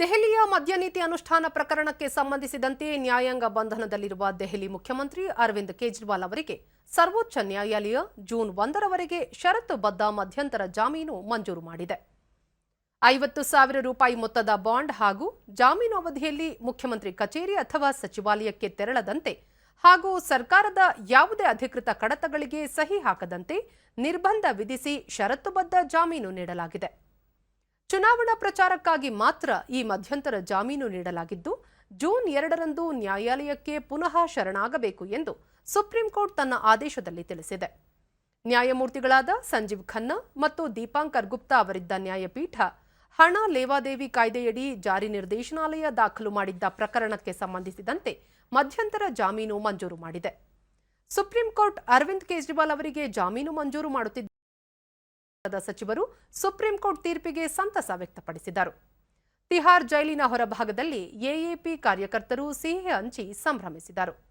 ದೆಹಲಿಯ ಮದ್ಯ ನೀತಿ ಅನುಷ್ಠಾನ ಪ್ರಕರಣಕ್ಕೆ ಸಂಬಂಧಿಸಿದಂತೆ ನ್ಯಾಯಾಂಗ ಬಂಧನದಲ್ಲಿರುವ ದೆಹಲಿ ಮುಖ್ಯಮಂತ್ರಿ ಅರವಿಂದ್ ಕೇಜ್ರಿವಾಲ್ ಅವರಿಗೆ ಸರ್ವೋಚ್ಚ ನ್ಯಾಯಾಲಯ ಜೂನ್ ಒಂದರವರೆಗೆ ಷರತ್ತುಬದ್ಧ ಮಧ್ಯಂತರ ಜಾಮೀನು ಮಂಜೂರು ಮಾಡಿದೆ. ಐವತ್ತು ಸಾವಿರ ರೂಪಾಯಿ ಮೊತ್ತದ ಬಾಂಡ್ ಹಾಗೂ ಜಾಮೀನು ಅವಧಿಯಲ್ಲಿ ಮುಖ್ಯಮಂತ್ರಿ ಕಚೇರಿ ಅಥವಾ ಸಚಿವಾಲಯಕ್ಕೆ ತೆರಳದಂತೆ ಹಾಗೂ ಸರ್ಕಾರದ ಯಾವುದೇ ಅಧಿಕೃತ ಕಡತಗಳಿಗೆ ಸಹಿ ಹಾಕದಂತೆ ನಿರ್ಬಂಧ ವಿಧಿಸಿ ಷರತ್ತುಬದ್ಧ ಜಾಮೀನು ನೀಡಲಾಗಿದೆ. ಚುನಾವಣಾ ಪ್ರಚಾರಕ್ಕಾಗಿ ಮಾತ್ರ ಈ ಮಧ್ಯಂತರ ಜಾಮೀನು ನೀಡಲಾಗಿದ್ದು, ಜೂನ್ ಎರಡರಂದು ನ್ಯಾಯಾಲಯಕ್ಕೆ ಪುನಃ ಶರಣಾಗಬೇಕು ಎಂದು ಸುಪ್ರೀಂ ಕೋರ್ಟ್ ತನ್ನ ಆದೇಶದಲ್ಲಿ ತಿಳಿಸಿದೆ. ನ್ಯಾಯಮೂರ್ತಿಗಳಾದ ಸಂಜೀವ್ ಖನ್ನಾ ಮತ್ತು ದೀಪಾಂಕರ್ ಗುಪ್ತಾ ಅವರಿದ್ದ ನ್ಯಾಯಪೀಠ ಹಣ ಲೇವಾದೇವಿ ಕಾಯ್ದೆಯಡಿ ಜಾರಿ ನಿರ್ದೇಶನಾಲಯ ದಾಖಲು ಮಾಡಿದ್ದ ಪ್ರಕರಣಕ್ಕೆ ಸಂಬಂಧಿಸಿದಂತೆ ಮಧ್ಯಂತರ ಜಾಮೀನು ಮಂಜೂರು ಮಾಡಿದೆ. ಸುಪ್ರೀಂ ಕೋರ್ಟ್ ಅರವಿಂದ್ ಕೇಜ್ರಿವಾಲ್ ಅವರಿಗೆ ಜಾಮೀನು ಮಂಜೂರು ಮಾಡುತ್ತಿದ್ದ ದ ಸಚಿವರು ಸುಪ್ರೀಂ ಕೋರ್ಟ್ ತೀರ್ಪಿಗೆ ಸಂತಸ ವ್ಯಕ್ತಪಡಿಸಿದರು. ತಿಹಾರ್ ಜೈಲಿನ ಹೊರಭಾಗದಲ್ಲಿ ಎಎಪಿ ಕಾರ್ಯಕರ್ತರು ಸಿಹಿ ಹಂಚಿ ಸಂಭ್ರಮಿಸಿದರು.